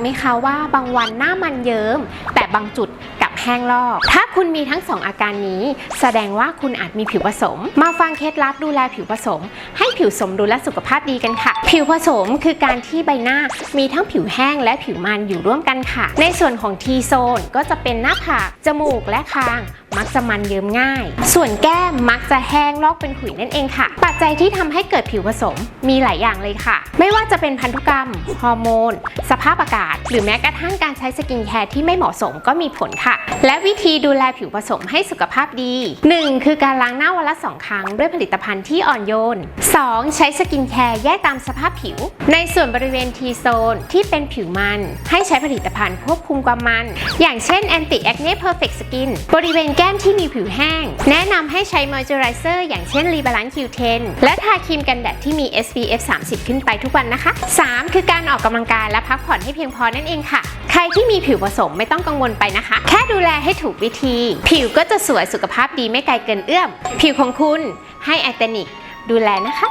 ไหมคะว่าบางวันหน้ามันเยิ้ม แต่บางจุดกลับแห้งลอก ถ้าคุณมีทั้งสองอาการนี้ แสดงว่าคุณอาจมีผิวผสม มาฟังเคล็ดลับดูแลผิวผสม ให้ ผิวสมดุลและสุขภาพดีกันค่ะ ผิวผสมคือการที่ใบหน้ามีทั้งผิวแห้งและผิวมันอยู่ร่วมกันค่ะ ในส่วนของ T โซนก็จะเป็นหน้าผากจมูกและคางมักจะมันเยิ้มง่าย ส่วนแก้มมักจะแห้งลอกเป็นขุยนั่นเองค่ะ ปัจจัยที่ทำให้เกิดผิวผสมมีหลายอย่างเลยค่ะ ไม่ว่าจะเป็นพันธุกรรม ฮอร์โมน สภาพอากาศ หรือแม้กระทั่งการใช้สกินแคร์ที่ไม่เหมาะสมก็มีผลค่ะ และวิธีดูแลผิวผสมให้สุขภาพดี 1. คือการล้างหน้าวันละ 2 ครั้งด้วยผลิตภัณฑ์ที่อ่อนโยน 2. ใช้สกินแคร์แยกตามสภาพผิว ในส่วนบริเวณ T โซนที่เป็นผิวมัน ให้ใช้ผลิตภัณฑ์ควบคุมความมัน อย่างเช่น Anti Acne Perfect Skin บริเวณแก้มที่มีผิวแห้ง แนะนำให้ใช้ Moisturizer อย่างเช่น Rebalance Q10 และทาครีมกันแดดที่มี SPF 30 ขึ้นไปทุกวันนะคะ 3. คือการออกกำลังกายและพักผ่อนให้เพียงพอนั่นเองค่ะ ใครที่มีผิวผสมไม่ต้องกังวลไปนะคะ แค่ดูแลให้ถูกวิธี ผิวก็จะสวยสุขภาพดีไม่ไกลเกินเอื้อม ผิวของคุณให้ไอเทนิก ดูแลนะคะ